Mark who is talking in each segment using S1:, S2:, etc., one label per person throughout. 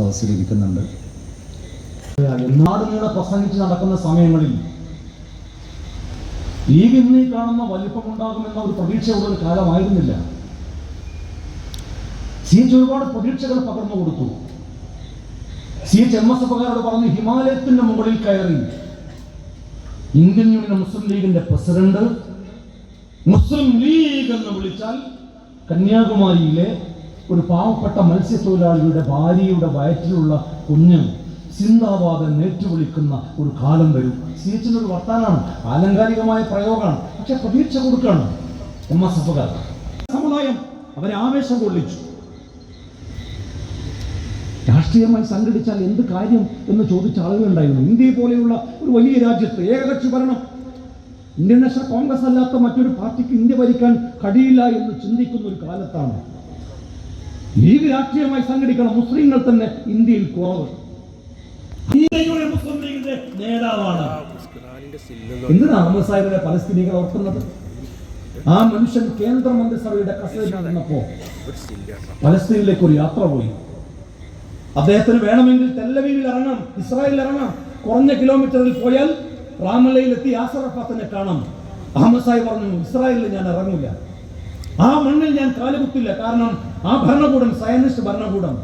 S1: സദസ്സിലിരിക്കുന്നുണ്ട്
S2: നാട് നീളെ പ്രസംഗിച്ച് നടക്കുന്ന സമയങ്ങളിൽ ലീഗ് ഇന്നീ കാണുന്ന വലിപ്പമുണ്ടാകുമെന്ന ഒരു പ്രതീക്ഷയുള്ള ഒരു കാലമായിരുന്നില്ല. സി എച്ച് ഒരുപാട് പ്രതീക്ഷകൾ പകർന്നു കൊടുത്തു. സി എച്ച് എം എസ് എഫുകാരോട് പറഞ്ഞു ഹിമാലയത്തിന്റെ മുകളിൽ കയറി. ഇന്ത്യൻ യൂണിയൻ മുസ്ലിം ലീഗിന്റെ പ്രസിഡന്റ് മുസ്ലിം ലീഗ് എന്ന് വിളിച്ചാൽ കന്യാകുമാരിയിലെ ഒരു പാവപ്പെട്ട മത്സ്യത്തൊഴിലാളിയുടെ ഭാര്യയുടെ വയറ്റിലുള്ള കുഞ്ഞ് സിന്ദാബാദ് നേറ്റുവിളിക്കുന്ന ഒരു കാലം വരും. സി ഒരു വർത്താനാണ്. ആലങ്കാരികമായ പ്രയോഗമാണ്. പക്ഷെ പ്രതീക്ഷ കൊടുക്കുകയാണ്. എം എസ് എഫുകാർ സമുദായം അവരെ ആവേശം കൊള്ളിച്ചു. രാഷ്ട്രീയമായി സംഘടിച്ചാൽ എന്ത് കാര്യം എന്ന് ചോദിച്ച ആളുകളുണ്ടായിരുന്നു. ഇന്ത്യ പോലെയുള്ള ഒരു വലിയ രാജ്യത്ത് ഏകകക്ഷി ഭരണം. ഇന്ത്യൻ നാഷണൽ കോൺഗ്രസ് അല്ലാത്ത മറ്റൊരു പാർട്ടിക്ക് ഇന്ത്യ ഭരിക്കാൻ കഴിയില്ല എന്ന് ചിന്തിക്കുന്ന ഒരു കാലത്താണ് ലീഗ് രാഷ്ട്രീയമായി സംഘടിക്കണം മുസ്ലിങ്ങൾ തന്നെ ഇന്ത്യയിൽ കുറവ്. മുസ്ലിം ലീഗിന്റെ നേതാവാണ്. എന്തിനാ അഹമ്മദ് സാഹിബിനെ പലസ്തീനികൾ ഓർക്കുന്നത്? ആ മനുഷ്യൻ കേന്ദ്രമന്ത്രിസഭയുടെ കസേരയിൽ നിന്നപ്പോ പലസ്തീനിലേക്ക് ഒരു യാത്ര പോയി. അദ്ദേഹത്തിന് വേണമെങ്കിൽ തെല്ലവീവിൽ ഇറങ്ങാം ഇസ്രായേലിൽ ഇറങ്ങാം. കുറഞ്ഞ കിലോമീറ്ററിൽ പോയാൽ റാമലയിലെത്തി യാസർ കാണാം. അഹമ്മദ് സാഹിബ് പറഞ്ഞു ഇസ്രായേലിൽ ഞാൻ ഇറങ്ങില്ല ആ മണ്ണിൽ ഞാൻ കാലുകുത്തില്ല. കാരണം ആ ഭരണകൂടം സയനിസ്റ്റ് ഭരണകൂടം.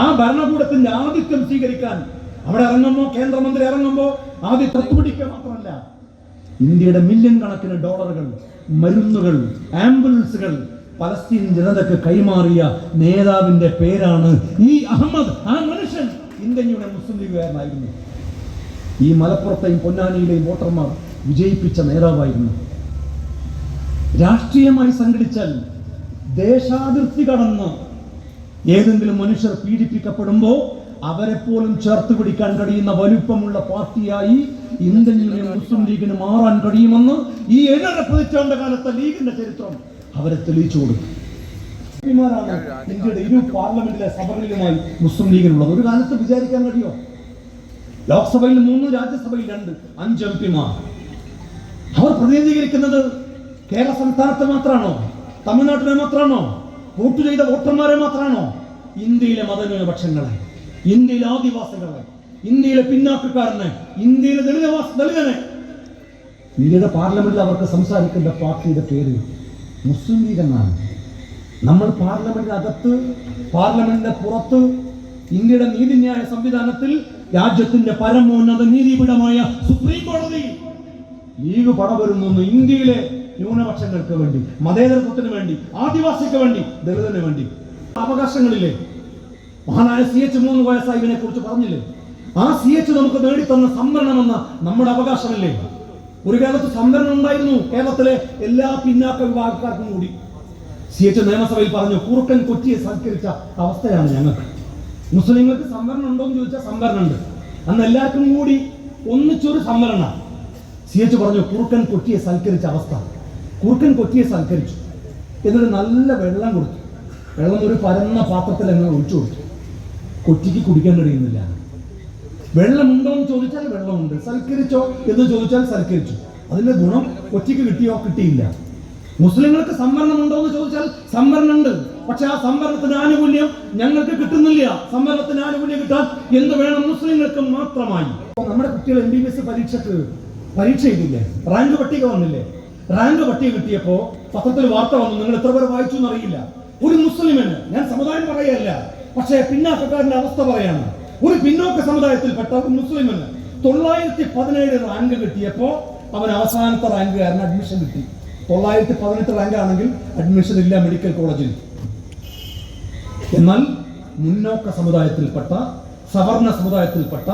S2: ആ ഭരണകൂടത്തിന്റെ ആദിത്യം സ്വീകരിക്കാൻ അവിടെ ഇറങ്ങുമ്പോ കേന്ദ്രമന്ത്രി ഇറങ്ങുമ്പോ ആദ്യം തത്തുപിടിക്കുക മാത്രമല്ല ഇന്ത്യയുടെ മില്യൺ കണക്കിന് ഡോളറുകൾ മരുന്നുകൾ ആംബുലൻസുകൾ പലസ്തീൻ ജനതയ്ക്ക് കൈമാറിയ നേതാവിന്റെ പേരാണ് ഈ അഹമ്മദ്. ആ മനുഷ്യൻ ഇന്ത്യയുടെ മുസ്ലിം ലീഗുകാരനായിരുന്നു ഈ മലപ്പുറത്തെയും പൊന്നാനിയിലെയും വോട്ടർമാർ വിജയിപ്പിച്ച നേതാവായിരുന്നു. രാഷ്ട്രീയമായി സംഘടിച്ചാൽ ദേശാതിർത്തി കടന്ന് ഏതെങ്കിലും മനുഷ്യർ പീഡിപ്പിക്കപ്പെടുമ്പോൾ അവരെ പോലും ചേർത്ത് പിടിക്കാൻ കഴിയുന്ന വലുപ്പമുള്ള പാർട്ടിയായി ഇന്ത്യൻ യൂണിയൻ മുസ്ലിം ലീഗിന് മാറാൻ കഴിയുമെന്ന് ഈ ഏഴര പതിറ്റാണ്ട് കാലത്തെ ലീഗിന്റെ ചരിത്രം അവരെ തെളിയിച്ചു കൊടുക്കും ഇന്ത്യയുടെ ഇരു പാർലമെന്റിലെ സഭകളിലുമായി മുസ്ലിം ലീഗിനുള്ളത് ഒരു കാലത്ത് വിചാരിക്കാൻ കഴിയോ? ലോക്സഭയിൽ മൂന്ന് രാജ്യസഭയിൽ രണ്ട് അഞ്ച് എം പിമാർ അവർ പ്രതിനിധീകരിക്കുന്നത് കേരള സംസ്ഥാനത്തെ മാത്രമാണോ തമിഴ്നാട്ടിലെ മാത്രമാണോ വോട്ട് ചെയ്ത വോട്ടർമാരെ മാത്രമാണോ ഇന്ത്യയിലെ മതന്യൂനപക്ഷങ്ങളെ ഇന്ത്യയിലെ ആദിവാസികളെ ഇന്ത്യയിലെ പിന്നാക്കക്കാരനെ ഇന്ത്യയിലെ ദളിതവാസ ദളിതനെ. ഇന്ത്യയുടെ പാർലമെന്റിൽ അവർക്ക് സംസാരിക്കേണ്ട പാർട്ടിയുടെ പേര് മുസ്ലിം ലീഗ് എന്നാണ്. നമ്മൾ പാർലമെന്റിനകത്ത് പാർലമെന്റിന്റെ പുറത്ത് ഇന്ത്യയുടെ നീതിന്യായ സംവിധാനത്തിൽ രാജ്യത്തിന്റെ പരമോന്നത നീതിപീഠമായ സുപ്രീം കോടതി ലീഗ് പടവരുന്നു ഇന്ത്യയിലെ ന്യൂനപക്ഷങ്ങൾക്ക് വേണ്ടി മതേതരത്വത്തിന് വേണ്ടി ആദിവാസിക്ക് വേണ്ടി ദളിതന് വേണ്ടി. അവകാശങ്ങളില്ലേ? മഹാനായ സി എച്ച് മൂന്ന് പോയ സാഹിബിനെ കുറിച്ച് പറഞ്ഞില്ലേ? ആ സി എച്ച് നമുക്ക് നേടിത്തന്ന സംവരണമെന്ന നമ്മുടെ അവകാശമല്ലേ? ഒരു കാലത്ത് സംവരണം ഉണ്ടായിരുന്നു കേരളത്തിലെ എല്ലാ പിന്നാക്ക വിഭാഗക്കാർക്കും കൂടി. സി എച്ച് നിയമസഭയിൽ പറഞ്ഞു കുറുക്കൻ കൊച്ചിയെ സൽക്കരിച്ച അവസ്ഥയാണ് ഞങ്ങൾക്ക്. മുസ്ലിങ്ങൾക്ക് സംവരണം ഉണ്ടോ എന്ന് ചോദിച്ചാൽ സംവരണം ഉണ്ട് അന്ന് എല്ലാവർക്കും കൂടി ഒന്നിച്ചൊരു സംവരണം. സി എച്ച് പറഞ്ഞു കുറുക്കൻ കൊച്ചിയെ സൽക്കരിച്ച അവസ്ഥ. കുറുക്കൻ കൊത്തിയെ സൽക്കരിച്ചു. എന്നിട്ട് നല്ല വെള്ളം കൊടുത്തു. വെള്ളം ഒരു പരന്ന പാത്രത്തിൽ അങ്ങനെ ഒഴിച്ചു കൊടുത്തു. കൊച്ചിക്ക് കുടിക്കാൻ കഴിയുന്നില്ല. വെള്ളമുണ്ടോ എന്ന് ചോദിച്ചാൽ വെള്ളമുണ്ട്. സൽക്കരിച്ചോ എന്ന് ചോദിച്ചാൽ സൽക്കരിച്ചു. അതിന്റെ ഗുണം കൊച്ചിക്ക് കിട്ടിയോ കിട്ടിയില്ല. മുസ്ലിങ്ങൾക്ക് സംവരണം ഉണ്ടോ എന്ന് ചോദിച്ചാൽ സംവരണം ഉണ്ട് പക്ഷെ ആ സംവരണത്തിന് ആനുകൂല്യം ഞങ്ങൾക്ക് കിട്ടുന്നില്ല. സംവരണത്തിന് ആനുകൂല്യം കിട്ടാൻ എന്ത് വേണം മുസ്ലിങ്ങൾക്ക് മാത്രമായി. നമ്മുടെ കുട്ടികൾ എം ബി ബി എസ് പരീക്ഷക്ക് പരീക്ഷ ചെയ്തില്ലേ റാങ്ക് പട്ടിക വന്നില്ലേ? റാങ്ക് പട്ടിക കിട്ടിയപ്പോ പത്രത്തിൽ വാർത്ത വന്നു. നിങ്ങൾ എത്ര പേർ വായിച്ചു എന്നറിയില്ല. ഒരു മുസ്ലിമിന് ഞാൻ സമുദായം പറയല്ല പക്ഷേ പിന്നാക്കക്കാരന്റെ അവസ്ഥ പറയാണ്. ഒരു പിന്നോക്ക സമുദായത്തിൽപ്പെട്ട ഒരു മുസ്ലിമിന് തൊള്ളായിരത്തി പതിനേഴ് റാങ്ക് കിട്ടിയപ്പോ അവൻ അവസാനത്തെ റാങ്കുകാരന് അഡ്മിഷൻ കിട്ടി. തൊള്ളായിരത്തി പതിനെട്ട് റാങ്ക് ആണെങ്കിൽ അഡ്മിഷൻ ഇല്ല മെഡിക്കൽ കോളേജിൽ എന്നാൽ മുന്നോക്ക സമുദായത്തിൽപ്പെട്ട സവർണ സമുദായത്തിൽപ്പെട്ട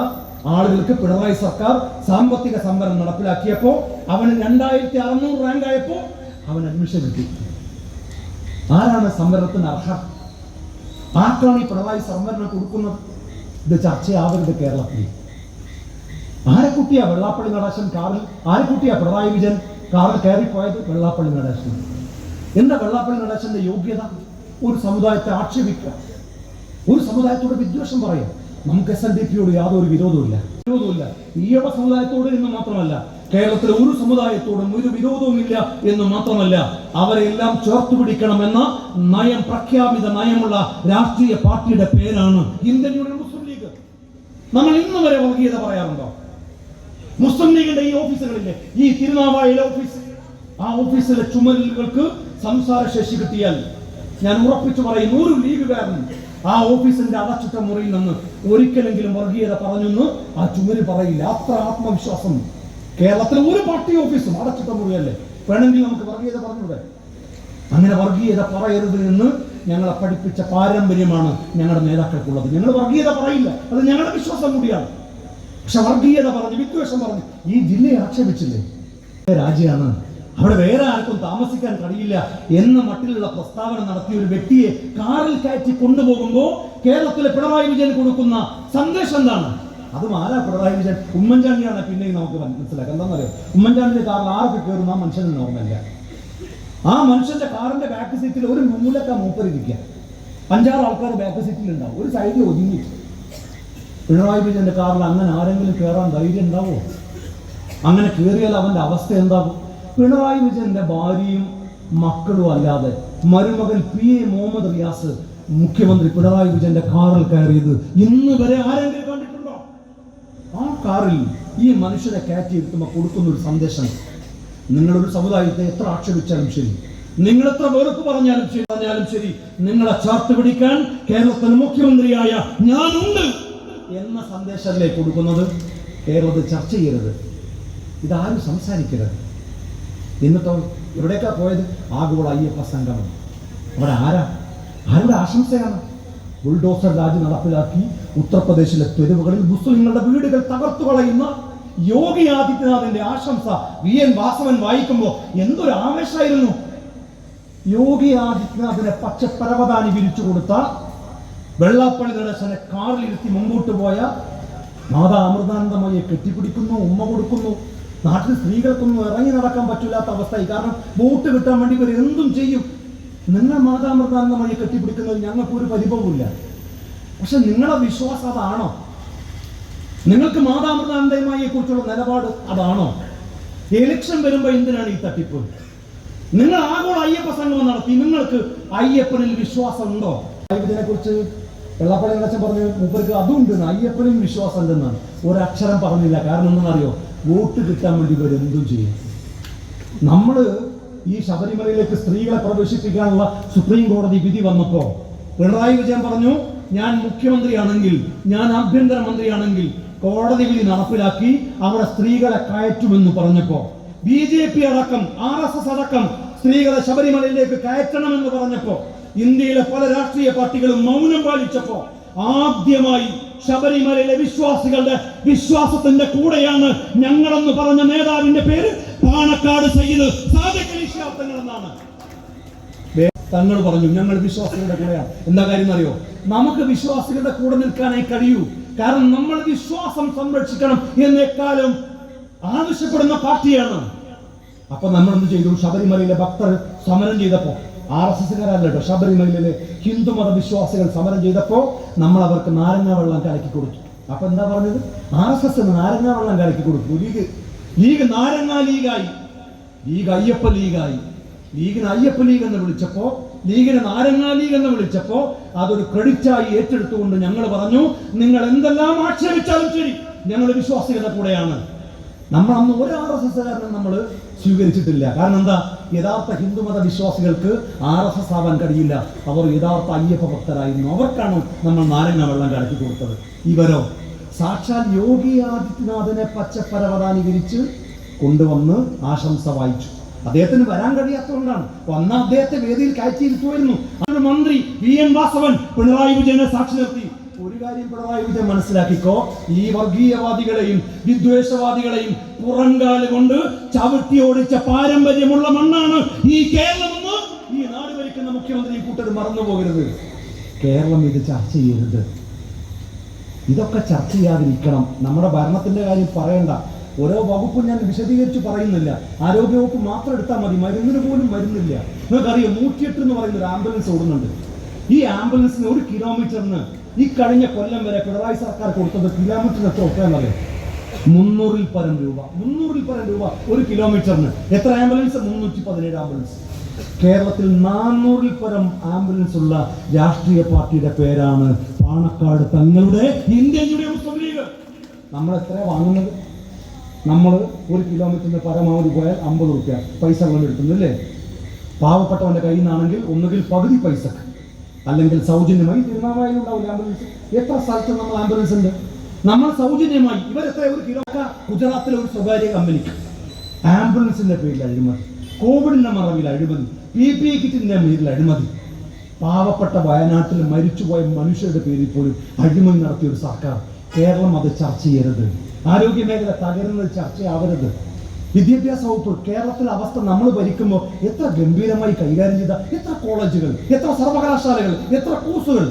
S2: ആളുകൾക്ക് പിണറായി സർക്കാർ സാമ്പത്തിക സംവരണം നടപ്പിലാക്കിയപ്പോൾ അവന് രണ്ടായിരത്തി അറുന്നൂറ് റാങ്ക് ആയപ്പോ അവൻ അഡ്മിഷൻ കിട്ടി. ആരാണ് സംവരണത്തിന് അർഹ ആർക്കാണ് ഈ പിണറായി സംവരണം കൊടുക്കുന്നത്? ഇത് ചർച്ചയാവരുത് കേരളത്തിൽ. ആരെ കുട്ടിയാ വെള്ളാപ്പള്ളി നടേശൻ കാറിൽ ആരെ കുട്ടിയാ പിണറായി വിജയൻ കാറിൽ കയറിപ്പോയത് വെള്ളാപ്പള്ളി നടേശൻ? എന്താ വെള്ളാപ്പള്ളി നടേശന്റെ യോഗ്യത? ഒരു സമുദായത്തെ ആക്ഷേപിക്കുക. ഒരു സമുദായത്തോട് വിദ്വേഷം പറയാം നമുക്ക് എസ് എൻ ഡി പിയോട് യാതൊരു വിരോധവുമില്ല. വിരോധവുമില്ല. ഈഴവ സമുദായത്തോട് എന്ന് മാത്രമല്ല കേരളത്തിലെ ഒരു സമുദായത്തോടും ഒരു വിരോധവുമില്ല എന്ന് മാത്രമല്ല അവരെല്ലാം ചേർത്ത് പിടിക്കണമെന്ന നയം പ്രഖ്യാപിത നയമുള്ള രാഷ്ട്രീയ പാർട്ടിയുടെ പേരാണ് ഇന്ത്യൻ യൂണിയൻ മുസ്ലിം ലീഗ്. നമ്മൾ ഇന്ന് വരെ വർഗീയത പറയാറുണ്ടോ? മുസ്ലിം ലീഗിന്റെ ഈ ഓഫീസുകളില്ലേ ഈ തിരുനാവായിലെ ഓഫീസ് ആ ഓഫീസിലെ ചുമലുകൾക്ക് സംസാര ശേഷി കിട്ടിയാൽ ഞാൻ ഉറപ്പിച്ചു പറയും ഒരു ലീഗുകാരൻ ആ ഓഫീസിന്റെ അടച്ചിട്ട മുറിയിൽ നിന്ന് ഒരിക്കലെങ്കിലും വർഗീയത പറഞ്ഞെന്ന് ആ ചുമര് പറയില്ല. അത്ര ആത്മവിശ്വാസം. കേരളത്തിലെ ഒരു പാർട്ടി ഓഫീസും അടച്ചിട്ട മുറിയല്ലേ? വേണമെങ്കിൽ നമുക്ക് വർഗീയത പറഞ്ഞൂടെ? അങ്ങനെ വർഗീയത പറയരുത് എന്ന് ഞങ്ങളെ പഠിപ്പിച്ച പാരമ്പര്യമാണ് ഞങ്ങളുടെ നേതാക്കൾക്കുള്ളത്. ഞങ്ങൾ വർഗീയത പറയില്ല. അത് ഞങ്ങളുടെ വിശ്വാസം കൂടിയാണ്. പക്ഷെ വർഗീയത പറഞ്ഞ് വിദ്വേഷം പറഞ്ഞ് ഈ ജില്ലയെ ആക്ഷേപിച്ചില്ലേ? രാജ്യമാണ് അവിടെ വേറെ ആർക്കും താമസിക്കാൻ കഴിയില്ല എന്ന മട്ടിലുള്ള പ്രസ്താവന നടത്തിയ ഒരു വ്യക്തിയെ കാറിൽ കയറ്റി കൊണ്ടുപോകുമ്പോൾ കേരളത്തിലെ പിണറായി വിജയൻ കൊടുക്കുന്ന സന്ദേശം എന്താണ്? അതും ആരാ പിണറായി വിജയൻ? ഉമ്മൻചാണ്ടിയാണ് പിന്നെയും നമുക്ക് മനസ്സിലാക്കാം. എന്താണെന്നറിയോ ഉമ്മൻചാണ്ടിന്റെ കാറിൽ ആരൊക്കെ കയറുന്ന ആ മനുഷ്യന് ഓർമ്മയില്ല. ആ മനുഷ്യന്റെ കാറിന്റെ ബാക്ക് സീറ്റിൽ ഒരു മൂലക്ക മൂപ്പരിരിക്കുക അഞ്ചാറ് ആൾക്കാർ ബാക്ക് സീറ്റിൽ ഉണ്ടാവും. ഒരു സൈഡിൽ ഒതുങ്ങി. പിണറായി വിജയന്റെ കാറിൽ അങ്ങനെ ആരെങ്കിലും കയറാൻ ധൈര്യം ഉണ്ടാവോ? അങ്ങനെ കയറിയാൽ അവന്റെ അവസ്ഥ എന്താകും? പിണറായി വിജയന്റെ ഭാര്യയും മക്കളും അല്ലാതെ മരുമകൻ പി എ മുഹമ്മദ് റിയാസ് മുഖ്യമന്ത്രി പിണറായി വിജയന്റെ കാറിൽ കയറിയത് ഇന്ന് വരെ ആരെങ്കിലും കണ്ടിട്ടുണ്ടോ? ആ കാറിൽ ഈ മനുഷ്യരെ കയറ്റി ഇരുത്തുമ്പോൾ കൊടുക്കുന്ന ഒരു സന്ദേശം. നിങ്ങളൊരു സമുദായത്തെ എത്ര ആക്ഷേപിച്ചാലും ശരി. നിങ്ങൾ എത്ര വെറുപ്പ് പറഞ്ഞാലും ശരി പറഞ്ഞാലും ശരി. നിങ്ങളെ ചേർത്ത് പിടിക്കാൻ കേരളത്തിന് മുഖ്യമന്ത്രിയായ ഞാനുണ്ട് എന്ന സന്ദേശമല്ലേ കൊടുക്കുന്നത്? കേരളത്തിൽ ചർച്ച ചെയ്യരുത്. ഇതാരും സംസാരിക്കരുത്. എന്നിട്ടോ എവിടേക്കാ പോയത്? ആഗോള അയ്യപ്പ സംഗമം. അവിടെ ആരാ? ആരുടെ ആശംസയാണ്? ബുൾഡോസർ രാജ് നടപ്പിലാക്കി ഉത്തർപ്രദേശിലെ തെരുവുകളിൽ മുസ്ലിങ്ങളുടെ വീടുകൾ തകർത്തു കളയുന്ന യോഗി ആദിത്യനാഥിന്റെ ആശംസ വി എൻ വാസവൻ വായിക്കുമ്പോൾ എന്തൊരു ആവേശമായിരുന്നു. യോഗി ആദിത്യനാഥിനെ പച്ചപ്പരവതാനി വിരിച്ചു കൊടുത്ത വെള്ളാപ്പള്ളി നടേശനെ കാറിലിരുത്തി മുമ്പോട്ട് പോയ മാതാ അമൃതാനന്ദമയെ കെട്ടിപ്പിടിക്കുന്നു ഉമ്മ കൊടുക്കുന്നു. നാട്ടിൽ സ്ത്രീകൾക്കൊന്നും ഇറങ്ങി നടക്കാൻ പറ്റില്ലാത്ത അവസ്ഥയായി. കാരണം വോട്ട് കിട്ടാൻ വേണ്ടി ഇവർ എന്തും ചെയ്യും. നിങ്ങൾ മാതാമൃതാനന്ദ വഴി കെട്ടിപ്പിടിക്കുന്നത് ഞങ്ങൾക്ക് ഒരു പരിഭവമില്ല പക്ഷെ നിങ്ങളെ വിശ്വാസം അതാണോ? നിങ്ങൾക്ക് മാതാമൃതാനന്ദയമായെ കുറിച്ചുള്ള നിലപാട് അതാണോ? എലക്ഷൻ വരുമ്പോൾ എന്തിനാണ് ഈ തട്ടിപ്പ്? നിങ്ങൾ ആഗോള അയ്യപ്പ സംഗമം നടത്തി. നിങ്ങൾക്ക് അയ്യപ്പനിൽ വിശ്വാസം ഉണ്ടോ ഇതിനെ കുറിച്ച് വെള്ളപ്പള്ളി അച്ഛൻ പറഞ്ഞു മൂപ്പർക്ക് അതും ഉണ്ട് അയ്യപ്പനിൽ വിശ്വാസം ഉണ്ടെന്നാണ് ഒരക്ഷരം പറഞ്ഞില്ല. കാരണം എന്താണെന്നറിയോ? വോട്ട് കിട്ടാൻ വേണ്ടി ഇവർ എന്തും ചെയ്യും. നമ്മൾ ഈ ശബരിമലയിലേക്ക് സ്ത്രീകളെ പ്രവേശിപ്പിക്കാനുള്ള സുപ്രീം കോടതി വിധി വന്നപ്പോൾ പിണറായി വിജയൻ പറഞ്ഞു ഞാൻ മുഖ്യമന്ത്രിയാണെങ്കിൽ ഞാൻ ആഭ്യന്തര മന്ത്രിയാണെങ്കിൽ കോടതി വിധി നടപ്പിലാക്കി അവിടെ സ്ത്രീകളെ കയറ്റുമെന്ന് പറഞ്ഞപ്പോ ബി ജെ പി അടക്കം ആർ എസ് എസ് അടക്കം സ്ത്രീകളെ ശബരിമലയിലേക്ക് കയറ്റണമെന്ന് പറഞ്ഞപ്പോ ഇന്ത്യയിലെ പല രാഷ്ട്രീയ പാർട്ടികളും മൗനം പാലിച്ചപ്പോ ആദ്യമായി ശബരിമലയിലെ വിശ്വാസികളുടെ വിശ്വാസത്തിന്റെ കൂടെയാണ് ഞങ്ങളെന്ന് പറഞ്ഞ നേതാവിന്റെ പേര് പാണക്കാട് സയ്യിദ് തങ്ങൾ പറഞ്ഞു ഞങ്ങൾ വിശ്വാസികളുടെ കൂടെയാണ്. എന്താ കാര്യം അറിയോ? നമുക്ക് വിശ്വാസികളുടെ കൂടെ നിൽക്കാനായി കഴിയൂ. കാരണം നമ്മൾ വിശ്വാസം സംരക്ഷിക്കണം എന്നെക്കാലം ആവശ്യപ്പെടുന്ന പാർട്ടിയാണ്. അപ്പൊ നമ്മൾ എന്ത് ചെയ്തു? ശബരിമലയിലെ ഭക്തർ സമരം ചെയ്തപ്പോ ആർ എസ് എസ്കാരല്ലോ ശബരിമലയിലെ ഹിന്ദു മതവിശ്വാസികൾ സമരം ചെയ്തപ്പോൾ നമ്മൾ അവർക്ക് നാരങ്ങ വെള്ളം കലക്കി കൊടുത്തു. അപ്പൊ എന്താ പറഞ്ഞത്? ആർ എസ് എസ് നാരങ്ങ വെള്ളം കലക്കി കൊടുത്തു. ലീഗ് ലീഗ് നാരങ്ങ ലീഗായി. ലീഗ് അയ്യപ്പ ലീഗായി. ലീഗിന് അയ്യപ്പ ലീഗ് എന്ന് വിളിച്ചപ്പോ ലീഗിന് നാരങ്ങ ലീഗ് എന്ന് വിളിച്ചപ്പോ അതൊരു ക്രെഡിറ്റായി ഏറ്റെടുത്തുകൊണ്ട് ഞങ്ങൾ പറഞ്ഞു നിങ്ങൾ എന്തെല്ലാം ആക്ഷേപിച്ചാലും ശരി ഞങ്ങൾ വിശ്വാസികളുടെ കൂടെയാണ്. നമ്മൾ അന്ന് ഒരു ആർ എസ് എസ്സുകാരനും നമ്മൾ സ്വീകരിച്ചിട്ടില്ല. കാരണം എന്താ? യഥാർത്ഥ ഹിന്ദുമത വിശ്വാസികൾക്ക് ആർ എസ് എസ് ആവാൻ കഴിയില്ല. അവർ യഥാർത്ഥ അയ്യപ്പ ഭക്തരായിരുന്നു. അവർക്കാണ് നമ്മൾ നാരങ്ങ വെള്ളം കലക്കി കൊടുത്തത്. ഇവരോ? സാക്ഷാൽ യോഗി ആദിത്യനാഥിനെ പച്ചപ്പരവതാനീകരിച്ച് കൊണ്ടുവന്ന് ആശംസ വായിച്ചു. അദ്ദേഹത്തിന് വരാൻ കഴിയാത്തതുകൊണ്ടാണ്. വന്ന അദ്ദേഹത്തെ വേദിയിൽ കയറ്റിയിരുത്തുമായിരുന്നു. മന്ത്രി വി എൻ വാസവൻ പിണറായി വിജയനെ സാക്ഷി നിർത്തി. ഒരു കാര്യം പിണറായി മനസ്സിലാക്കിക്കോ. ഈ വർഗീയവാദികളെയും വിദ്വേഷവാദികളെയും പുറങ്കാൽ കൊണ്ട് ചവിട്ടി ഓടിച്ച പാരമ്പര്യമുള്ള മണ്ണാണ് ഈ കേരളം എന്ന് ഈ നാട് ഭരിക്കുന്ന മുഖ്യമന്ത്രി കൂട്ടർ മറന്നു പോകരുത് കേരളം ഇത് ചർച്ച ചെയ്യരുത്. ഇതൊക്കെ ചർച്ച ചെയ്യാതിരിക്കണം. നമ്മുടെ ഭരണത്തിന്റെ കാര്യം പറയണ്ട. ഓരോ വകുപ്പും ഞാൻ വിശദീകരിച്ച് പറയുന്നില്ല. ആരോഗ്യവകുപ്പ് മാത്രം എടുത്താൽ മതി. മരുന്നിന് പോലും മരുന്നില്ല. നിങ്ങൾക്കറിയാം? നൂറ്റിയെട്ട് എന്ന് പറയുന്ന ഒരു ആംബുലൻസ് ഓടുന്നുണ്ട്. ഈ ആംബുലൻസിന് ഒരു കിലോമീറ്ററിന് ഈ കഴിഞ്ഞ കൊല്ലം വരെ പിണറായി സർക്കാർ കൊടുത്തത് കിലോമീറ്ററിന് എത്ര ഒക്കെയെന്നറിയാം മുന്നൂറിൽ പരം രൂപ. മുന്നൂറിൽ പരം രൂപ ഒരു കിലോമീറ്ററിന് എത്ര ആംബുലൻസ് മുന്നൂറ്റി പതിനേഴ് ആംബുലൻസ് കേരളത്തിൽ നാനൂറിൽ പരം ആംബുലൻസ് ഉള്ള രാഷ്ട്രീയ പാർട്ടിയുടെ പേരാണ് പാണക്കാട്. തങ്ങളുടെ ഇന്ത്യയുടെ മുസ്ലിം ലീഗ്. നമ്മൾ എത്ര വാങ്ങുന്നത്? നമ്മൾ ഒരു കിലോമീറ്ററിന് പരമാവധി പോയാൽ അമ്പത് റുപ്യ പൈസ കൊണ്ടെടുക്കുന്നു അല്ലേ? പാവപ്പെട്ടവന്റെ കയ്യിൽ നിന്നാണെങ്കിൽ ഒന്നുകിൽ പകുതി പൈസ. അല്ലെങ്കിൽ സൗജന്യമായി തിരുനാവായി ഉണ്ടാവില്ല. ആംബുലൻസ് എത്ര സ്ഥലത്ത് നമ്മൾ ആംബുലൻസ് ഉണ്ട്? നമ്മൾ സൗജന്യമായി ഇവരെത്ര? ഒരു കിലോക്ക ഗുജറാത്തിലെ ഒരു സ്വകാര്യ കമ്പനി ആംബുലൻസിന്റെ പേരിൽ അഴിമതി. കോവിഡിന്റെ മറവിൽ അഴിമതി. പി പി കിറ്റിന്റെ പേരിൽ അഴിമതി. പാവപ്പെട്ട വയനാട്ടിൽ മരിച്ചുപോയ മനുഷ്യരുടെ പേരിൽ പോലും അഴിമതി നടത്തിയ ഒരു സർക്കാർ. കേരളം അത് ചർച്ച ചെയ്യരുത്. ആരോഗ്യ മേഖല തകരുന്നത് ചർച്ചയാവരുത്. വിദ്യാഭ്യാസ വകുപ്പ് കേരളത്തിലെ അവസ്ഥ നമ്മൾ ഭരിക്കുമ്പോൾ എത്ര ഗംഭീരമായി കൈകാര്യം ചെയ്ത എത്ര കോളേജുകൾ എത്ര സർവകലാശാലകൾ എത്ര കോഴ്സുകൾ.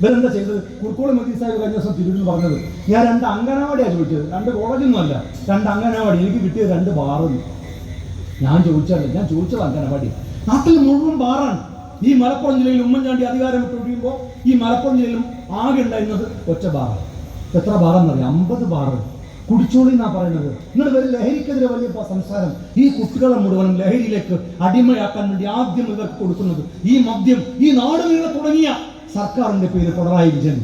S2: ഇവരെന്താ ചെയ്തത്? കുർക്കോളി മതി സാഹിബ് കഴിഞ്ഞ ദിവസം തിരുവിൽ പറഞ്ഞത് ഞാൻ രണ്ട് അംഗനവാടിയാണ് ചോദിച്ചത്. രണ്ട് കോളേജൊന്നുമല്ല രണ്ട് അംഗനവാടി. എനിക്ക് കിട്ടിയ രണ്ട് ബാറും ഞാൻ ചോദിച്ചല്ല ഞാൻ ചോദിച്ചത് അംഗനവാടി നാട്ടിൽ മുഴുവൻ ബാറാണ്. ഈ മലപ്പുറം ജില്ലയിൽ ഉമ്മൻചാണ്ടി അധികാരം വിട്ടൊഴിയുമ്പോൾ ഈ മലപ്പുറം ജില്ലയിലും ആകെ ഉണ്ടായിരുന്നത് ഒറ്റ ബാറാണ് എത്ര ബാറെന്നറിയാം? അമ്പത് ബാറ് കുടിച്ചോളി എന്നാ പറയുന്നത്. നിങ്ങൾ വരും ലഹരിക്കെതിരെ വലിയ സംസാരം. ഈ കുട്ടികളെ മുഴുവനും ലഹരിയിലേക്ക് അടിമയാക്കാൻ വേണ്ടി ആദ്യം ഇവർക്ക് കൊടുക്കുന്നത് ഈ മദ്യം ഈ നാട് നീളെ തുടങ്ങിയ സർക്കാരിന്റെ പേര് പിണറായി വിജയൻ.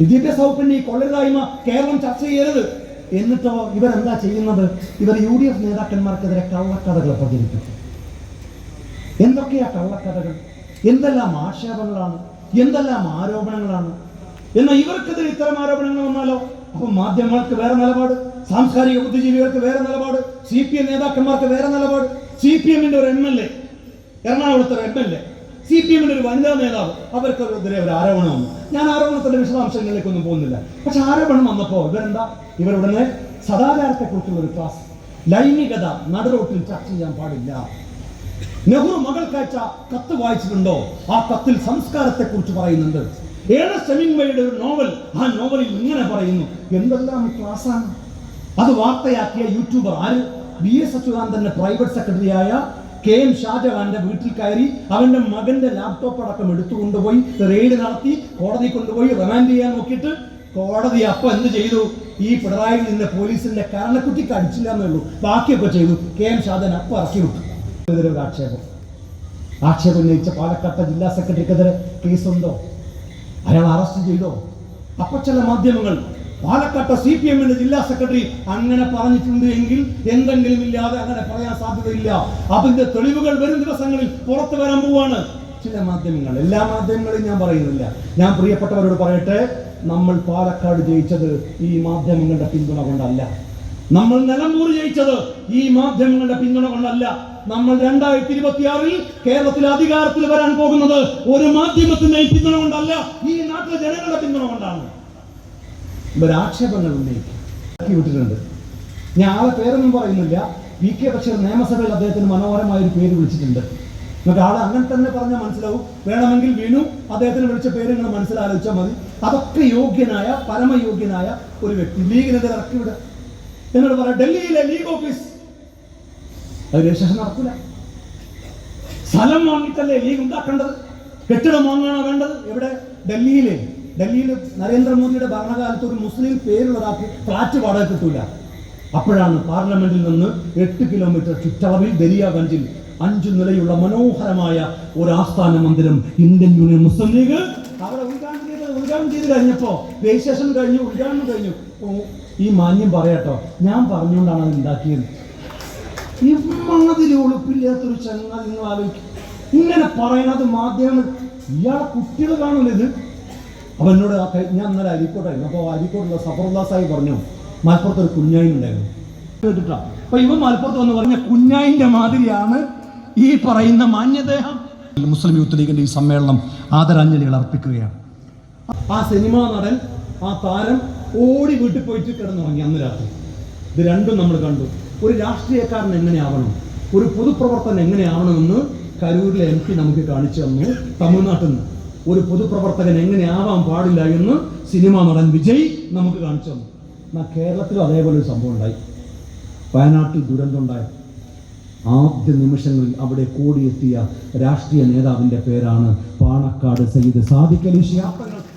S2: വിദ്യാഭ്യാസ വകുപ്പിന്റെ ഈ കൊള്ളരുതായ്മ കേരളം ചർച്ച ചെയ്യരുത്. എന്നിട്ടോ ഇവരെന്താ ചെയ്യുന്നത്? ഇവർ യു ഡി എഫ് നേതാക്കന്മാർക്കെതിരെ കള്ളക്കഥകൾ പ്രചരിപ്പിക്കും. എന്തൊക്കെയാ കള്ളക്കഥകൾ? എന്തെല്ലാം ആക്ഷേപങ്ങളാണ്? എന്തെല്ലാം ആരോപണങ്ങളാണ്? എന്നാൽ ഇവർക്കെതിരെ ഇത്തരം ആരോപണങ്ങൾ വന്നാലോ? അപ്പൊ മാധ്യമങ്ങൾക്ക് വേറെ നിലപാട് സാംസ്കാരിക ബുദ്ധിജീവികൾക്ക് വേറെ നിലപാട് സി പി എം നേതാക്കന്മാർക്ക് വേറെ നിലപാട്. സി പി എമ്മിന്റെ ഒരു എം എൽ എ എറണാകുളത്തെ M L A C P എമ്മിന്റെ ഒരു വനിതാ നേതാവ് അവർക്കെതിരെ ഒരു ആരോപണം വന്നു. ഞാൻ ആരോപണത്തിന്റെ വിശദാംശങ്ങളിലേക്കൊന്നും പോകുന്നില്ല. പക്ഷെ ആരോപണം വന്നപ്പോ ഇവരെന്താ? ഇവരുടനെ സദാചാരത്തെ കുറിച്ചുള്ള ഒരു ക്ലാസ് ലൈംഗികത നടുറോട്ടിൽ ചർച്ച ചെയ്യാൻ പാടില്ല. നെഹ്റു മകൾക്കയച്ച കത്ത് വായിച്ചിട്ടുണ്ടോ? ആ കത്തിൽ സംസ്കാരത്തെ കുറിച്ച് പറയുന്നുണ്ട്. ഏണസ്റ്റ് ഹെമിംഗ്വേയുടെ ഒരു നോവൽ. ആ നോവലിൽ ഇങ്ങനെ പറയുന്നു. എന്തെല്ലാം ക്ലാസ്സാണ്? അത് വാർത്തയാക്കിയ യൂട്യൂബർ ആര്? ബി എസ് അച്യുതാനന്ദന്റെ പ്രൈവറ്റ് സെക്രട്ടറിയായ കെ എം ഷാജഹാന്റെ വീട്ടിൽ കയറി അവന്റെ മകന്റെ ലാപ്ടോപ്പ് അടക്കം എടുത്തുകൊണ്ടുപോയി റെയ്ഡ് നടത്തി കോടതി കൊണ്ടുപോയി റിമാൻഡ് ചെയ്യാൻ നോക്കിയിട്ട് കോടതി അപ്പൊ എന്ത് ചെയ്തു? ഈ പിണറായി നിന്ന് പോലീസിന്റെ കരണക്കുറ്റിക്ക് അടിച്ചില്ല എന്നേ ഉള്ളൂ ബാക്കിയൊക്കെ ചെയ്തു. കെ എം ഷാജൻ അപ്പൊ ഇറക്കി വിട്ടു. എതിരെ ഒരു ആക്ഷേപം. ആക്ഷേപം ഉന്നയിച്ച പാലക്കാട്ടെ ജില്ലാ സെക്രട്ടറിക്കെതിരെ കേസുണ്ടോ അയാൾ അറസ്റ്റ് ചെയ്തോ? അപ്പൊ ചില മാധ്യമങ്ങൾ പാലക്കാട്ടെ സി പി എമ്മിന്റെ ജില്ലാ സെക്രട്ടറി അങ്ങനെ പറഞ്ഞിട്ടുണ്ട് എങ്കിൽ എന്തെങ്കിലും ഇല്ലാതെ അങ്ങനെ പറയാൻ സാധ്യതയില്ല. അതിന്റെ തെളിവുകൾ വരും ദിവസങ്ങളിൽ പുറത്തു വരാൻ പോവാണ്. ചില മാധ്യമങ്ങൾ എല്ലാ മാധ്യമങ്ങളും ഞാൻ പറയുന്നില്ല. ഞാൻ പ്രിയപ്പെട്ടവരോട് പറയട്ടെ നമ്മൾ പാലക്കാട് ജയിച്ചത് ഈ മാധ്യമങ്ങളുടെ പിന്തുണ കൊണ്ടല്ല. നമ്മൾ നിലമ്പൂർ ജയിച്ചത് ഈ മാധ്യമങ്ങളുടെ പിന്തുണ കൊണ്ടല്ല. നമ്മൾ രണ്ടായിരത്തി ഇരുപത്തിയാറിൽ കേരളത്തിൽ അധികാരത്തിൽ വരാൻ പോകുന്നത് ഒരു മാധ്യമത്തിന്റെയും പിന്തുണ കൊണ്ടല്ല ഈ നാട്ടിലെ ജനങ്ങളുടെ പിന്തുണ കൊണ്ടാണ്. ഇവരാക്ഷേപങ്ങൾ ഉന്നയിക്കും. വിട്ടിട്ടുണ്ട്. ഞാൻ ആളെ പേരൊന്നും പറയുന്നില്ല. വി കെ ബഷീർ നിയമസഭയിൽ അദ്ദേഹത്തിന് മനോഹരമായ ഒരു പേര് വിളിച്ചിട്ടുണ്ട്. നമുക്ക് ആളെ അങ്ങനെ തന്നെ പറഞ്ഞാൽ മനസ്സിലാവും. വേണമെങ്കിൽ വീണു അദ്ദേഹത്തിന് വിളിച്ച പേര് നിങ്ങൾ മനസ്സിലാലോചിച്ചാൽ മതി. അതൊക്കെ യോഗ്യനായ പരമയോഗ്യനായ ഒരു വ്യക്തി. ലീഗിനെതിരെ ഇറക്കിവിടെ എന്നോട് പറയാം ഡൽഹിയിലെ ലീഗ് ഓഫീസ് അത് രജിസ്ട്രേഷൻ നടക്കില്ല സ്ഥലം വാങ്ങിയിട്ടല്ലേ ലീഗ് ഉണ്ടാക്കേണ്ടത്? കെട്ടിടം വാങ്ങാണോ വേണ്ടത്? എവിടെ? ഡൽഹിയിലെ. ഡൽഹിയിൽ നരേന്ദ്രമോദിയുടെ ഭരണകാലത്ത് ഒരു മുസ്ലിം പേരുള്ള ഒരാൾക്ക് ഫ്ലാറ്റ് വാടക കിട്ടൂല. അപ്പോഴാണ് പാർലമെന്റിൽ നിന്ന് എട്ട് കിലോമീറ്റർ ചുറ്റളവിൽ ദരിയാഗഞ്ചിൽ അഞ്ചു നിലയുള്ള മനോഹരമായ ഒരു ആസ്ഥാന മന്ദിരം ഇന്ത്യൻ യൂണിയൻ മുസ്ലിം ലീഗ് അവിടെ ഉദ്ഘാടനം ചെയ്ത് ഉദ്ഘാടനം ചെയ്ത് കഴിഞ്ഞപ്പോ രജിസ്ട്രേഷൻ കഴിഞ്ഞു ഉദ്ഘാടനം കഴിഞ്ഞു. ഈ മാന്യം പറയാട്ടോ. ഞാൻ പറഞ്ഞുകൊണ്ടാണ് അത് ഉണ്ടാക്കിയത്. ഇമാതിരി ഒളിപ്പില്ലാത്തൊരു ചങ്ങാതി നിങ്ങൾ ആലോചിക്കും. ഇങ്ങനെ പറയണത് മാധ്യമങ്ങൾ. ഇയാളെ കുട്ടികൾ കാണൂല ഇത്? അപ്പൊ എന്നോട് ഞാൻ ഇന്നലെ അരിക്കോട്ടായിരുന്നു അപ്പോൾ അരിക്കോട്ടുള്ള സഫറുല്ലാ പറഞ്ഞു. മലപ്പുറത്ത് ഒരു കുഞ്ഞായി ഉണ്ടായിരുന്നു. കേട്ടിട്ടാ? അപ്പൊ ഇവ മലപ്പുറത്ത് വന്ന് പറഞ്ഞ കുഞ്ഞായിന്റെ മാതിരിയാണ് ഈ പറയുന്ന മാന്യദേഹം. മുസ്ലിം യൂത്ത് ലീഗിന്റെ ഈ സമ്മേളനം ആദരാഞ്ജലികൾ അർപ്പിക്കുകയാണ്. ആ സിനിമാ നടൻ ആ താരം ഓടി വീട്ടിൽ പോയിട്ട് കിടന്നുറങ്ങി അന്ന് രാത്രി. ഇത് രണ്ടും നമ്മൾ കണ്ടു. ഒരു രാഷ്ട്രീയക്കാരൻ എങ്ങനെയാവണം? ഒരു പൊതുപ്രവർത്തനം എങ്ങനെയാവണമെന്ന് കരൂരിലെ എം പി നമുക്ക് കാണിച്ചു തന്നു തമിഴ്നാട്ടിൽ നിന്ന്. ഒരു പൊതുപ്രവർത്തകൻ എങ്ങനെയാവാൻ പാടില്ല എന്ന് സിനിമ നടൻ വിജയ് നമുക്ക് കാണിച്ചു തന്നു. എന്നാൽ കേരളത്തിലും അതേപോലെ ഒരു സംഭവം ഉണ്ടായി. വയനാട്ടിൽ ദുരന്തം ഉണ്ടായി. ആദ്യ നിമിഷങ്ങളിൽ അവിടെ കൂടിയെത്തിയ രാഷ്ട്രീയ നേതാവിന്റെ പേരാണ് പാണക്കാട് സയ്യിദ് സാദിഖ് അലി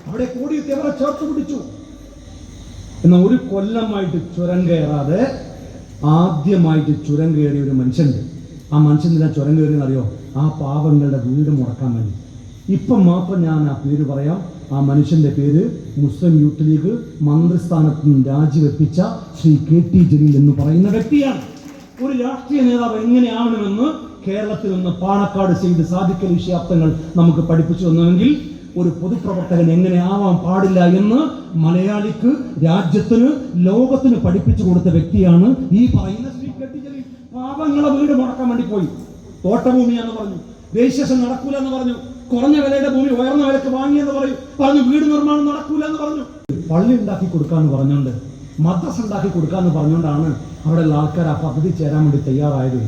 S2: അവിടെ കൂടിയെത്തിയവരെ ചേർത്ത് പിടിച്ചു. എന്നാൽ ഒരു കൊല്ലമായിട്ട് ചുരം കയറാതെ ആദ്യമായിട്ട് ചുരം കയറിയ ഒരു മനുഷ്യനുണ്ട് ആ മനുഷ്യൻ എന്തിനാ ചുരം കയറിയെന്ന് അറിയോ? ആ പാവങ്ങളുടെ വീട് മുടക്കാൻ വേണ്ടി. ഇപ്പം മാത്രം ഞാൻ ആ പേര് പറയാം. ആ മനുഷ്യന്റെ പേര് മുസ്ലിം യൂത്ത് ലീഗ് മന്ത്രിസ്ഥാനത്ത് നിന്ന് രാജിവെപ്പിച്ച ശ്രീ കെ ടി ജലീൽ എന്ന് പറയുന്ന വ്യക്തിയാണ്. ഒരു രാഷ്ട്രീയ നേതാവ് എങ്ങനെയാവണമെന്ന് കേരളത്തിൽ നിന്ന് പാണക്കാട് ചെയ്ത് സാധിക്കൽ വിഷയാർത്ഥങ്ങൾ നമുക്ക് പഠിപ്പിച്ചു തന്നുവെങ്കിൽ ഒരു പൊതുപ്രവർത്തകൻ എങ്ങനെ ആവാൻ പാടില്ല എന്ന് മലയാളിക്ക് രാജ്യത്തിന് ലോകത്തിന് പഠിപ്പിച്ചു കൊടുത്ത വ്യക്തിയാണ് ഈ പറയുന്ന ശ്രീ കെട്ടിജലി പാവങ്ങളെ വീട് മുടക്കാൻ വേണ്ടി പോയി. തോട്ടഭൂമിയാന്ന് പറഞ്ഞു. രജിസ്ട്രേഷൻ നടക്കൂല എന്ന് പറഞ്ഞു. കുറഞ്ഞ വിലയുടെ ഭൂമി ഉയർന്ന വിലക്ക് വാങ്ങിയെന്ന് പറയും പറഞ്ഞു. വീട് നിർമ്മാണം നടക്കൂല എന്ന് പറഞ്ഞു. പള്ളി ഉണ്ടാക്കി കൊടുക്കാന്ന് പറഞ്ഞുകൊണ്ട് മദ്രസ ഉണ്ടാക്കി കൊടുക്കാന്ന് പറഞ്ഞുകൊണ്ടാണ് അവിടെയുള്ള ആൾക്കാർ ആ പദ്ധതി ചേരാൻ വേണ്ടി തയ്യാറായത്.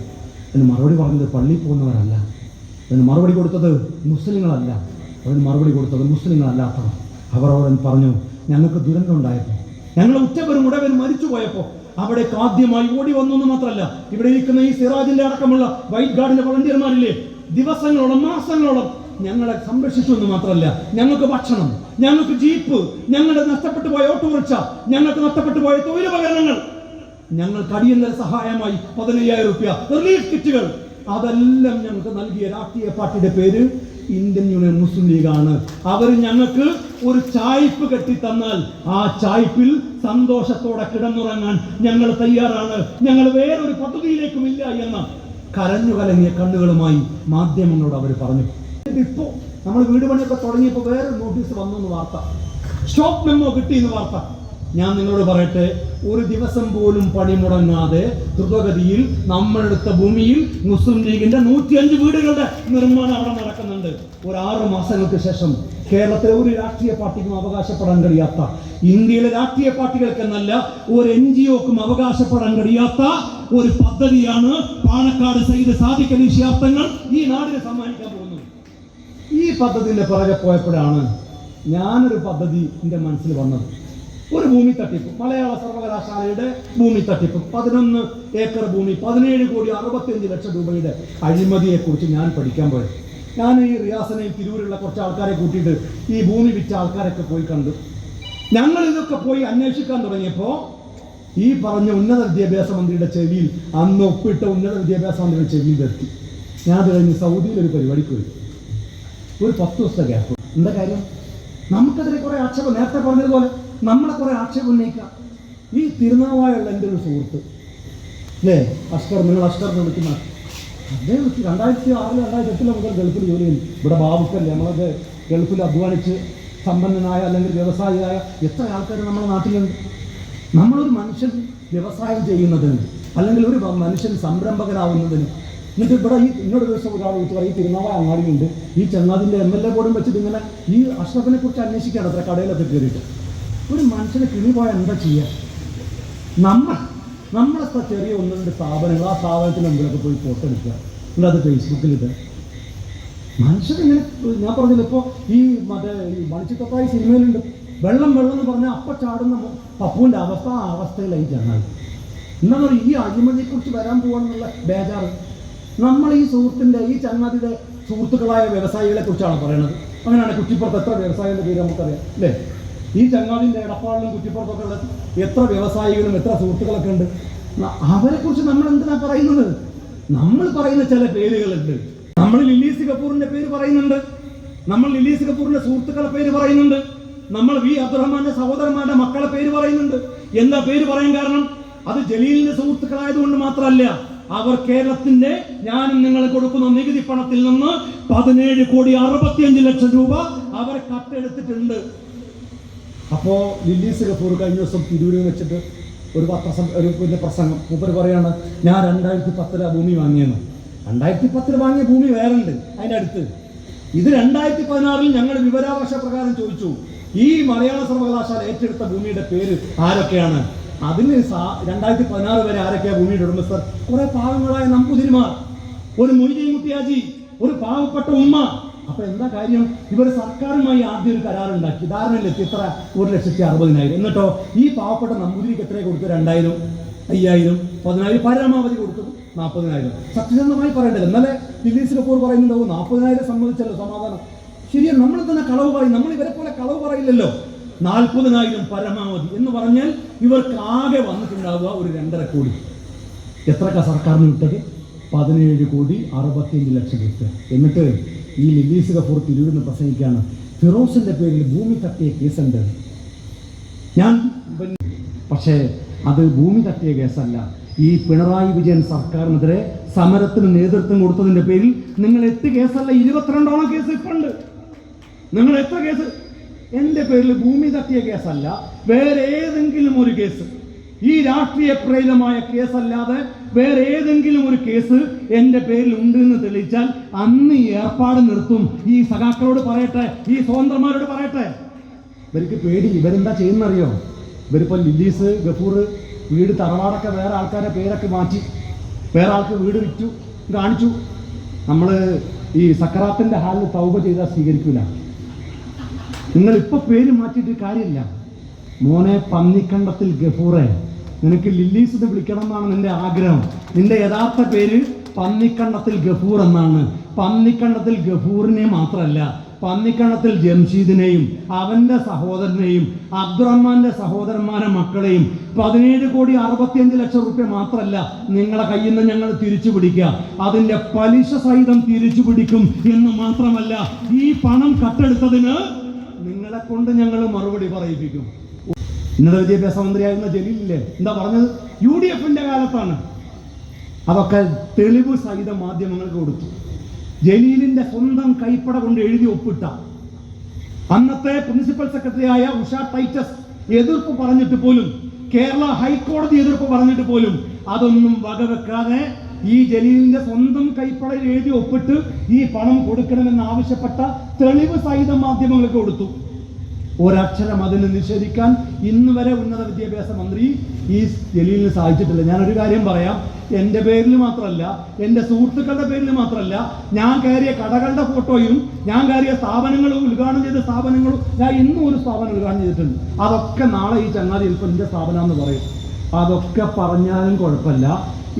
S2: എന്ന് മറുപടി പറഞ്ഞത് പള്ളിയിൽ പോകുന്നവരല്ല. എന്ന് മറുപടി കൊടുത്തത് മുസ്ലിങ്ങളല്ല. അതിന് മറുപടി കൊടുത്തത് മുസ്ലിങ്ങളല്ലാത്തവർ. അവർ അവൻ പറഞ്ഞു ഞങ്ങൾക്ക് ദുരന്തം ഉണ്ടായപ്പോൾ ഞങ്ങൾ ഉറ്റവരും ഉടവരും മരിച്ചു പോയപ്പോൾ അവിടേക്ക് ആദ്യമായി ഓടി വന്നു മാത്രമല്ല ഇവിടെ ഇരിക്കുന്ന ഈ സിറാജിന്റെ അടക്കമുള്ള വൈറ്റ് ഗാർഡിന്റെ വളണ്ടിയർമാരില്ലേ ദിവസങ്ങളോളം മാസങ്ങളോളം ഞങ്ങളെ സംരക്ഷിച്ചു എന്ന് മാത്രമല്ല ഞങ്ങൾക്ക് ഭക്ഷണം ഞങ്ങൾക്ക് ജീപ്പ് ഞങ്ങളുടെ നഷ്ടപ്പെട്ടു പോയ ഓട്ടോറിക്ഷ ഞങ്ങൾക്ക് നഷ്ടപ്പെട്ടു പോയ തൊഴിലുപകരണങ്ങൾ ഞങ്ങൾക്ക് അടിയന്തര സഹായമായി പതിനയ്യായിരം റുപ്യ റിലീഫ് കിറ്റുകൾ അതെല്ലാം ഞങ്ങൾക്ക് നൽകിയ രാഷ്ട്രീയ പാർട്ടിയുടെ പേര് ഇന്ത്യൻ യൂണിയൻ മുസ്ലിം ലീഗാണ്. അവർ ഞങ്ങൾക്ക് ഒരു ചായ്പ് കെട്ടി തന്നാൽ ആ ചായ്പിൽ സന്തോഷത്തോടെ കിടന്നുറങ്ങാൻ ഞങ്ങൾ തയ്യാറാണ്. ഞങ്ങൾ വേറൊരു പദ്ധതിയിലേക്കും ഇല്ല എന്ന് കരഞ്ഞു കലങ്ങിയ കണ്ണുകളുമായി മാധ്യമങ്ങളോട് അവർ പറഞ്ഞു. ഇപ്പോ നമ്മൾ വീട് പണിയൊക്കെ തുടങ്ങിയപ്പോൾ വേറെ നോട്ടീസ് വന്നു എന്ന് വാർത്ത. സ്റ്റോപ്പ് മെമ്മോ കിട്ടി എന്ന് വാർത്ത. ഞാൻ നിങ്ങളോട് പറയട്ടെ ഒരു ദിവസം പോലും പണി മുടങ്ങാതെ ദ്രുതഗതിയിൽ നമ്മളെടുത്ത ഭൂമിയിൽ മുസ്ലിം ലീഗിന്റെ നൂറ്റിയഞ്ച് വീടുകളുടെ നിർമ്മാണം അവിടെ നടക്കുന്നുണ്ട്. ഒരു ആറ് മാസങ്ങൾക്ക് ശേഷം കേരളത്തിലെ ഒരു രാഷ്ട്രീയ പാർട്ടിക്കും അവകാശപ്പെടാൻ കഴിയാത്ത ഇന്ത്യയിലെ രാഷ്ട്രീയ പാർട്ടികൾക്കെന്നല്ല ഒരു എൻ ജി ഒക്കും അവകാശപ്പെടാൻ കഴിയാത്ത ഒരു പദ്ധതിയാണ് പാണക്കാട് സൈദ് സാധിക്കൽ വിഷയാർത്ഥങ്ങൾ ഈ നാടിനെ സമ്മാനിക്കാൻ പോകുന്നത്. ഈ പദ്ധതിന്റെ പുറകെ പോയപ്പോഴാണ് ഞാനൊരു പദ്ധതി എന്റെ മനസ്സിൽ വന്നത്. ഒരു ഭൂമി തട്ടിപ്പ്. മലയാള സർവകലാശാലയുടെ ഭൂമി തട്ടിപ്പ്. പതിനൊന്ന് ഏക്കർ ഭൂമി പതിനേഴ് കോടി അറുപത്തിയഞ്ച് ലക്ഷം രൂപയുടെ അഴിമതിയെക്കുറിച്ച് ഞാൻ പഠിക്കാൻ പോയത് ഞാൻ ഈ റിയാസനെയും തിരൂരുള്ള കുറച്ച് ആൾക്കാരെ കൂട്ടിയിട്ട് ഈ ഭൂമി വിറ്റ ആൾക്കാരൊക്കെ പോയി കണ്ടു. ഞങ്ങൾ ഇതൊക്കെ പോയി അന്വേഷിക്കാൻ തുടങ്ങിയപ്പോൾ ഈ പറഞ്ഞ ഉന്നത വിദ്യാഭ്യാസ മന്ത്രിയുടെ ചെവിയിൽ അന്ന് ഒപ്പിട്ട ഉന്നത വിദ്യാഭ്യാസ മന്ത്രിയുടെ ചെവിയിൽ വരുത്തി ഞാൻ അത് കഴിഞ്ഞ് സൗദിയിൽ ഒരു പരിപാടിക്ക് പോയി. ഒരു പത്ത് ദിവസത്തെ ഗ്യാപ്പ് എന്താ കാര്യം? നമുക്കതിനെ കുറേ ആക്ഷേപം നേരത്തെ പറഞ്ഞതുപോലെ നമ്മളെ കുറെ ആക്ഷേപം ഉന്നയിക്കാം. ഈ തിരുനാവായുള്ള എന്റെ ഒരു സുഹൃത്ത്. അല്ലേ? അഷ്കർ നിങ്ങൾ അഷ്കർ വിളിക്കുന്ന അദ്ദേഹം രണ്ടായിരത്തി ആറിൽ രണ്ടായിരത്തി എട്ടിലെ മുതൽ ഗൾഫിൽ ജോലി ചെയ്യുന്നു. ഇവിടെ ബാബുക്കല്ലേ? നമ്മളത് ഗൾഫിൽ അധ്വാനിച്ച് സമ്പന്നനായ അല്ലെങ്കിൽ വ്യവസായിയായ എത്ര ആൾക്കാർ നമ്മുടെ നാട്ടിലുണ്ട്? നമ്മളൊരു മനുഷ്യൻ വ്യവസായം ചെയ്യുന്നതിന് അല്ലെങ്കിൽ ഒരു മനുഷ്യൻ സംരംഭകനാവുന്നതിന് എന്നിട്ട് ഇവിടെ ഈ ഇന്നൊരു ദിവസം ഒരാൾ വിളിച്ച് പറയും തിരുനാവ അങ്ങാടിയുണ്ട്. ഈ ചങ്ങാതിന്റെ എം എൽ എ ബോർഡും വെച്ചിട്ട് ഇങ്ങനെ ഈ അഷ്റഫിനെ കുറിച്ച് അന്വേഷിക്കുകയാണ് അത്ര കടയിലൊക്കെ കയറിയിട്ട്. ഒരു മനുഷ്യന് കിണി പോയാൽ എന്താ ചെയ്യുക നമ്മൾ നമ്മളൊക്കെ ചെറിയ ഒന്ന് രണ്ട് സ്ഥാപനങ്ങൾ ആ സ്ഥാപനത്തിന് മുമ്പിലൊക്കെ പോയി ഫോട്ടോ എടുക്കുക. എന്നിട്ട് അത് ഫേസ്ബുക്കിൽ ഇട്ട് മനുഷ്യരിങ്ങനെ ഞാൻ പറഞ്ഞില്ല ഇപ്പോൾ ഈ മറ്റേ ഈ മണിച്ചിത്തത്തായി സിനിമയിലുണ്ട്. വെള്ളം വെള്ളം എന്ന് പറഞ്ഞാൽ അപ്പം ചാടുന്ന പപ്പുവിന്റെ അവസ്ഥ ആ അവസ്ഥയിലായി ചങ്ങായി എന്താ പറയുക ഈ അഴിമതിയെക്കുറിച്ച് വരാൻ പോകാനുള്ള ബേജാറ്. നമ്മൾ ഈ സുഹൃത്തിന്റെ ഈ ചങ്ങാതിയുടെ സുഹൃത്തുക്കളായ വ്യവസായികളെ കുറിച്ചാണ് പറയുന്നത് അങ്ങനെയാണ് കുറ്റിപ്പുറത്ത് എത്ര വ്യവസായികളുടെ പേര് നമുക്കറിയാം അല്ലേ? ഈ ചങ്ങാതിന്റെ ഇടപ്പാടിലും കുറ്റിപ്പുറത്തൊക്കെ ഉള്ള എത്ര വ്യവസായികളും എത്ര സുഹൃത്തുക്കളൊക്കെ ഉണ്ട്. അവരെ കുറിച്ച് നമ്മൾ എന്തിനാ പറയുന്നത്? നമ്മൾ പറയുന്ന ചില പേരുകളുണ്ട്. നമ്മൾ ലില്ലീസ് കപൂറിന്റെ പേര് പറയുന്നുണ്ട്. നമ്മൾ ലില്ലീസ് കപൂറിന്റെ സുഹൃത്തുക്കളെ പേര് പറയുന്നുണ്ട്. നമ്മൾ വി അബ്ദുറഹ്മാന്റെ സഹോദരന്മാരുടെ മക്കളെ പേര് പറയുന്നുണ്ട്. എന്താ പേര് പറയാൻ കാരണം? അത് ജലീലിന്റെ സുഹൃത്തുക്കളായതുകൊണ്ട് മാത്രമല്ല അവർ കേരളത്തിന്റെ ഞാനും നിങ്ങൾ കൊടുക്കുന്ന നികുതി പണത്തിൽ നിന്ന് പതിനേഴ് കോടി അറുപത്തിയഞ്ച് ലക്ഷം രൂപ അവർ കട്ടെടുത്തിട്ടുണ്ട് അപ്പോ ലില്ലീസ് കപ്പൂർ കഴിഞ്ഞ ദിവസം തിരൂരിൽ വെച്ചിട്ട് ഒരു പത്രസം ഒരു പിന്നെ പ്രസംഗം. മൂപ്പർ പറയാണ് ഞാൻ രണ്ടായിരത്തി പത്തില ഭൂമി വാങ്ങിയെന്ന്. രണ്ടായിരത്തി പത്തിൽ വാങ്ങിയ ഭൂമി വേറെ ഉണ്ട് അതിന്റെ അടുത്ത്. ഇത് രണ്ടായിരത്തി പതിനാറിൽ ഞങ്ങൾ വിവരാവകാശ പ്രകാരം ചോദിച്ചു. ഈ മലയാള സർവകലാശാല ഏറ്റെടുത്ത ഭൂമിയുടെ പേര് ആരൊക്കെയാണ്? അതിന് രണ്ടായിരത്തി പതിനാറ് വരെ ആരൊക്കെയാണ് ഭൂമിയുടെ ഉടമസ്ഥർ? കുറെ പാവങ്ങളായ നമ്പൂതിരിമാർ. ഒരു മൊയ്തീൻ മുട്ടിയാജി ഒരു പാവപ്പെട്ട ഉമ്മ അപ്പൊ എന്താ കാര്യം? ഇവർ സർക്കാരുമായി ആദ്യം ഒരു കരാറുണ്ടാക്കി ധാരണയിലെത്തി. എത്ര ഒരു ലക്ഷത്തി അറുപതിനായിരം. എന്നിട്ടോ ഈ പാവപ്പെട്ട നമ്പൂതിരിക്ക് എത്രയാണ് കൊടുത്തു? രണ്ടായിരം അയ്യായിരം പതിനായിരം. പരമാവധി കൊടുത്തു നാൽപ്പതിനായിരം. സത്യസന്ധമായി പറയേണ്ടത് ഇന്നലെ ദിലീസ് കപൂർ പറയുന്നുണ്ടാവും നാൽപ്പതിനായിരം സംബന്ധിച്ചല്ലോ സമാധാനം. ശരിയാ നമ്മൾ തന്നെ കളവ് പറയും. നമ്മൾ ഇവരെ പോലെ കളവ് പറയില്ലല്ലോ. നാൽപ്പതിനായിരം പരമാവധി എന്ന് പറഞ്ഞാൽ ഇവർക്ക് ആകെ വന്നിട്ടുണ്ടാവുക ഒരു രണ്ടര കോടി. എത്രക്ക സർക്കാരിന് വിട്ടത്? പതിനേഴ് കോടി അറുപത്തിയഞ്ച് ലക്ഷം കിട്ടുക എന്നിട്ട് ഈ ലിഗീസുക കപൂർ തിരുവിടുന്ന് പ്രസംഗിക്കുകയാണ്. ഫിറോസിന്റെ പേരിൽ ഭൂമി തട്ടിയ കേസുണ്ട്. ഞാൻ പക്ഷേ അത് ഭൂമി തട്ടിയ കേസല്ല. ഈ പിണറായി വിജയൻ സർക്കാരിനെതിരെ സമരത്തിന് നേതൃത്വം കൊടുത്തതിന്റെ പേരിൽ നിങ്ങൾ എട്ട് കേസല്ല ഇരുപത്തിരണ്ടോളം കേസ് ഇപ്പുണ്ട്. നിങ്ങൾ എത്ര കേസ്? എന്റെ പേരിൽ ഭൂമി തട്ടിയ കേസല്ല വേറെ ഏതെങ്കിലും ഒരു കേസ്. ഈ രാഷ്ട്രീയ പ്രേരിതമായ കേസല്ലാതെ വേറെ ഏതെങ്കിലും ഒരു കേസ് എന്റെ പേരിൽ ഉണ്ട് എന്ന് തെളിയിച്ചാൽ അന്ന് ഈ ഏർപ്പാട് നിർത്തും. ഈ സഖാക്കളോട് പറയട്ടെ ഈ സ്വതന്ത്രന്മാരോട് പറയട്ടെ. ഇവർക്ക് പേടി ഇവരെന്താ ചെയ്യുന്നറിയോ? ഇവരിപ്പോൾ ലില്ലീസ് ഗഫൂർ വീട് തറവാടൊക്കെ വേറെ ആൾക്കാരെ പേരൊക്കെ മാറ്റി വേറെ ആൾക്ക് വീട് വിറ്റു കാണിച്ചു. നമ്മൾ ഈ സക്കറാത്തിന്റെ ഹാലിൽ തൗബ ചെയ്താൽ സ്വീകരിക്കില്ല നിങ്ങൾ ഇപ്പൊ പേര് മാറ്റിയിട്ട് കാര്യമില്ല. മോനെ പന്നിക്കണ്ടത്തിൽ ഗഫൂറെ. നിനക്ക് ലില്ലീസ് എന്ന് വിളിക്കണം എന്നാണ് നിന്റെ ആഗ്രഹം. നിന്റെ യഥാർത്ഥ പേര് പന്നിക്കണ്ണത്തിൽ ഗഫൂർ എന്നാണ്. പന്നിക്കണ്ണത്തിൽ ഗഫൂറിനെ മാത്രമല്ല പന്നിക്കണ്ണത്തിൽ ജംഷീദിനെയും അവന്റെ സഹോദരനെയും അബ്ദുറഹ്മാന്റെ സഹോദരന്മാരെ മക്കളെയും പതിനേഴ് കോടി അറുപത്തിയഞ്ച് ലക്ഷം റുപ്യ മാത്രമല്ല നിങ്ങളെ കയ്യിൽ നിന്ന് ഞങ്ങൾ തിരിച്ചു പിടിക്കുക അതിന്റെ പലിശ സഹിതം തിരിച്ചു പിടിക്കും എന്ന് മാത്രമല്ല ഈ പണം കട്ടെടുത്തതിന് നിങ്ങളെ കൊണ്ട് ഞങ്ങൾ മറുപടി പറയിപ്പിക്കും. ഉന്നത വിദ്യാഭ്യാസ മന്ത്രിയായിരുന്ന ജലീലില്ലേ? എന്താ പറഞ്ഞത്? യു ഡി എഫിന്റെ കാലത്താണ്. അതൊക്കെ തെളിവ് സഹിതം മാധ്യമങ്ങൾക്ക് കൊടുത്തു. ജലീലിന്റെ സ്വന്തം കൈപ്പട കൊണ്ട് എഴുതി ഒപ്പിട്ട. അന്നത്തെ പ്രിൻസിപ്പൽ സെക്രട്ടറി ആയ ഉഷ ടൈറ്റസ് എതിർപ്പ് പറഞ്ഞിട്ട് പോലും കേരള ഹൈക്കോടതി എതിർപ്പ് പറഞ്ഞിട്ട് പോലും അതൊന്നും വകവെക്കാതെ ഈ ജലീലിന്റെ സ്വന്തം കൈപ്പടയിൽ എഴുതി ഒപ്പിട്ട് ഈ പണം കൊടുക്കണമെന്ന് ആവശ്യപ്പെട്ട തെളിവ് സഹിതം മാധ്യമങ്ങൾക്ക് കൊടുത്തു. ഒരക്ഷരം അതിന് നിഷേധിക്കാൻ ഇന്ന് വരെ ഉന്നത വിദ്യാഭ്യാസ മന്ത്രി ഈ ജലീലിന് സാധിച്ചിട്ടില്ല ഞാനൊരു കാര്യം പറയാം. എന്റെ പേരിൽ മാത്രമല്ല എന്റെ സുഹൃത്തുക്കളുടെ പേരിൽ മാത്രമല്ല ഞാൻ കയറിയ കടകളുടെ ഫോട്ടോയും ഞാൻ കയറിയ സ്ഥാപനങ്ങളും ഉദ്ഘാടനം ചെയ്ത സ്ഥാപനങ്ങളും ഞാൻ ഇന്നും ഒരു സ്ഥാപനം ഉദ്ഘാടനം ചെയ്തിട്ടുണ്ട്. അതൊക്കെ നാളെ ഈ ചങ്ങാതി ചിലപ്പോൾ എന്റെ സ്ഥാപനം എന്ന് പറയും. അതൊക്കെ പറഞ്ഞാലും കുഴപ്പമില്ല.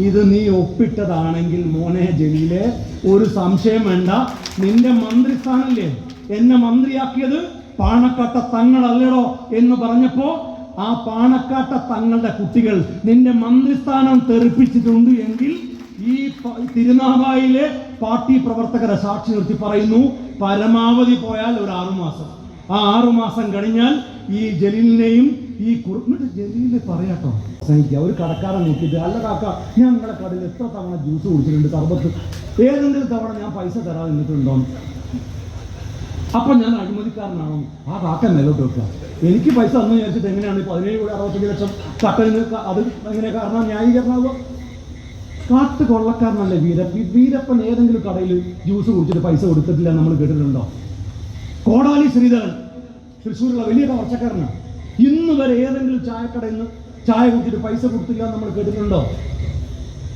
S2: ഇത് നീ ഒപ്പിട്ടതാണെങ്കിൽ മോനെ ജലീലെ ഒരു സംശയം വേണ്ട. നിന്റെ മന്ത്രിസ്ഥാനല്ലേ എന്നെ മന്ത്രിയാക്കിയത്? പാണക്കാട്ട തങ്ങളല്ലടോ എന്ന് പറഞ്ഞപ്പോ ആ പാണക്കാട്ട തങ്ങളുടെ കുട്ടികൾ നിന്റെ മന്ത്രിസ്ഥാനം തെറിപ്പിച്ചിട്ടുണ്ട് എങ്കിൽ ഈ തിരുനാവായിലെ പാർട്ടി പ്രവർത്തകരെ സാക്ഷി നിർത്തി പറയുന്നു പരമാവധി പോയാൽ ഒരു ആറുമാസം. ആ ആറുമാസം കഴിഞ്ഞാൽ ഈ ജലീലിനെയും ഈ കുറുമിട്ട് ജലീലിനെ പറയാട്ടോ സഹിക്കുക ഒരു കടക്കാരൻ നോക്കിയിട്ട് അല്ല കാക്ക ഞാൻ നിങ്ങളുടെ കടയിൽ എത്ര തവണ ജ്യൂസ് കുടിച്ചിട്ടുണ്ട്? സർബത്ത് ഏതെങ്കിലും തവണ ഞാൻ പൈസ തരാതെ നിന്നിട്ടുണ്ടോ? അപ്പൊ ഞാൻ അഴിമതിക്കാരനാണോ? ആ കാക്ക മേലോട്ട് വെക്കുക എനിക്ക് പൈസ തന്നു വിചാരിച്ചിട്ട് എങ്ങനെയാണ് പതിനേഴ് കോടി അറുപത്തഞ്ച് ലക്ഷം കട്ടലിന് അത് എങ്ങനെ കാരണം ന്യായീകരണമാകുക കാട്ട് കൊള്ളക്കാരനല്ലേ വീരപ്പൻ വീരപ്പൻ ഏതെങ്കിലും കടയിൽ ജ്യൂസ് കുടിച്ചിട്ട് പൈസ കൊടുത്തിട്ടില്ല നമ്മൾ കേട്ടിട്ടുണ്ടോ? കോടാലി ശ്രീധരൻ തൃശ്ശൂരുള്ള വലിയ കവർച്ചക്കാരനാണ് ഇന്ന് വരെ ഏതെങ്കിലും ചായക്കടയിൽ നിന്ന് ചായ കുടിച്ചിട്ട് പൈസ കൊടുത്തില്ല നമ്മൾ കേട്ടിട്ടുണ്ടോ?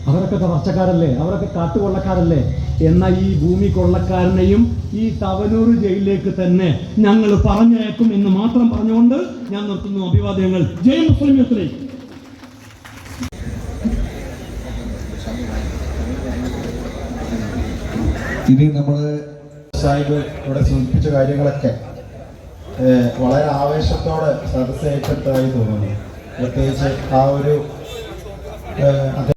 S2: അവരൊക്കെ കവർച്ചക്കാരല്ലേ? അവരൊക്കെ കാട്ടുകൊള്ളക്കാരല്ലേ എന്ന ഈ ഭൂമി കൊള്ളക്കാരനെയും ഈ തവനൂർ ജയിലിലേക്ക് തന്നെ ഞങ്ങൾ പറഞ്ഞയക്കും എന്ന് മാത്രം പറഞ്ഞുകൊണ്ട് ഞാൻ നിർത്തുന്നു. അഭിവാദ്യങ്ങൾ. ജയ മുസ്ലിം യൂത്തിലേക്ക്
S1: ഇനി നമ്മൾ സാഹിബ് ഇവിടെ സൂചിപ്പിച്ച കാര്യങ്ങളൊക്കെ വളരെ ആവേശത്തോടെ സദസ്സേറ്റായി തോന്നുന്നു. പ്രത്യേകിച്ച് ആ ഒരു